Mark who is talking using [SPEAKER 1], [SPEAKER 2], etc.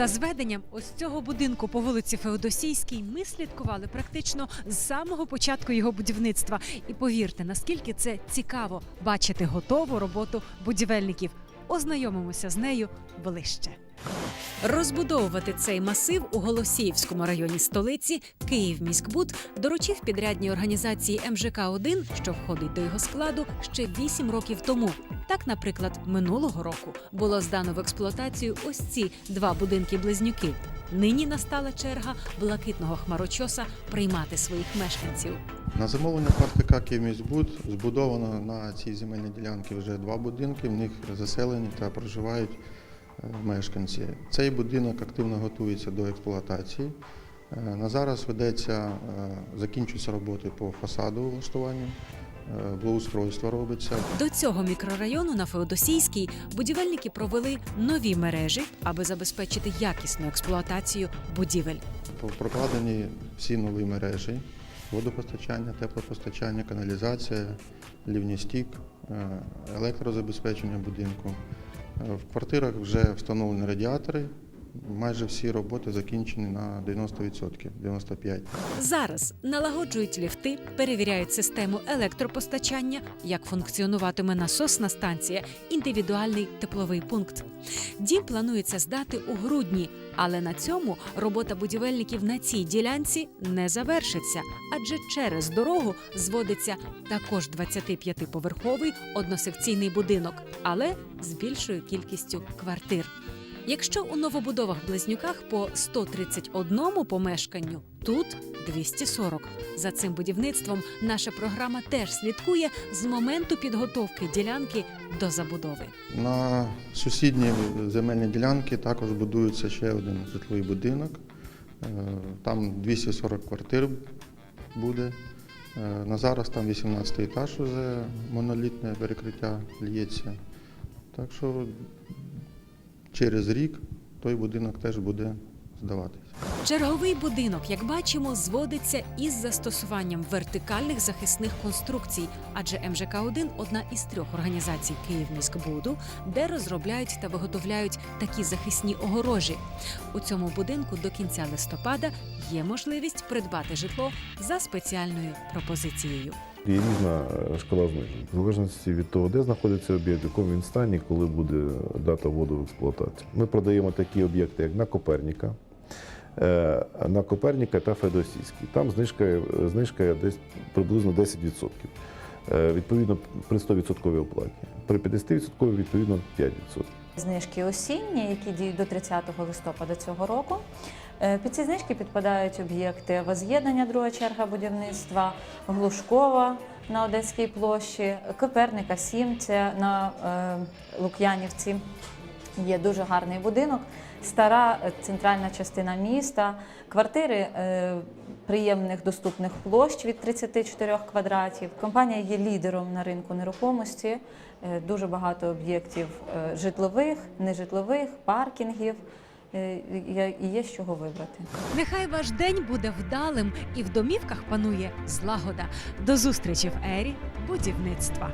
[SPEAKER 1] За зведенням ось цього будинку по вулиці Феодосійській ми слідкували практично з самого початку його будівництва. І повірте, наскільки це цікаво бачити готову роботу будівельників. Ознайомимося з нею ближче. Розбудовувати цей масив у Голосіївському районі столиці Київміськбуд доручив підрядній організації МЖК-1, що входить до його складу, ще 8 років тому. Так, наприклад, минулого року було здано в експлуатацію ось ці два будинки-близнюки. Нині настала черга блакитного хмарочоса приймати своїх мешканців.
[SPEAKER 2] На замовлення ПАТКК «Київміськбуд» збудовано на цій земельній ділянці вже два будинки. В них заселені та проживають мешканці. Цей будинок активно готується до експлуатації. Е, На зараз ведеться, е, закінчуються роботи по фасаду влаштування, е, благоустройство робиться.
[SPEAKER 1] До цього мікрорайону на Феодосійській будівельники провели нові мережі, аби забезпечити якісну експлуатацію будівель.
[SPEAKER 2] Прокладені всі нові мережі, водопостачання, теплопостачання, каналізація, лівній стік, е, електрозабезпечення будинку. Е, В квартирах вже встановлені радіатори. Майже всі роботи закінчені на 90%, 95%.
[SPEAKER 1] Зараз налагоджують ліфти, перевіряють систему електропостачання, як функціонуватиме насосна станція, індивідуальний тепловий пункт. Дім планується здати у грудні, але на цьому робота будівельників на цій ділянці не завершиться, адже через дорогу зводиться також 25-поверховий односекційний будинок, але з більшою кількістю квартир. Якщо у новобудовах близнюках по 131 помешканню, тут 240. За цим будівництвом наша програма теж слідкує з моменту підготовки ділянки до забудови.
[SPEAKER 2] На сусідній земельній ділянці також будується ще один житловий будинок. Е, Там 240 квартир буде. Е, На зараз там 18 етаж вже монолітне перекриття лється. Так що через рік той будинок теж буде здаватись.
[SPEAKER 1] Черговий будинок, як бачимо, зводиться із застосуванням вертикальних захисних конструкцій, адже МЖК-1 – одна із трьох організацій Київміськбуду, де розробляють та виготовляють такі захисні огорожі. У цьому будинку до кінця листопада є можливість придбати житло за спеціальною пропозицією.
[SPEAKER 3] Є різна е, шкала знижень. В залежності від того, де знаходиться об'єкт, в якому він стані, коли буде дата вводу в експлуатацію. Ми продаємо такі об'єкти, як на Коперніка, е, на Коперніка та Федосійський. Там знижка, знижка десь приблизно 10%. Е, Відповідно, при 100% оплаті. При 50% відповідно 5%.
[SPEAKER 4] Знижки осінні, які діють до 30 листопада цього року. Е, Під ці знижки підпадають об'єкти воз'єднання, друга черга будівництва, Глушкова на Одеській площі, Коперника 7, це на е, Лук'янівці. Є дуже гарний будинок, стара е, центральна частина міста, квартири приємних доступних площ від 34 квадратів. Компанія є лідером на ринку нерухомості. Е, Дуже багато об'єктів е, житлових, нежитлових, паркінгів. Е, І є з чого вибрати.
[SPEAKER 1] Нехай ваш день буде вдалим і в домівках панує злагода. До зустрічі в ері будівництва.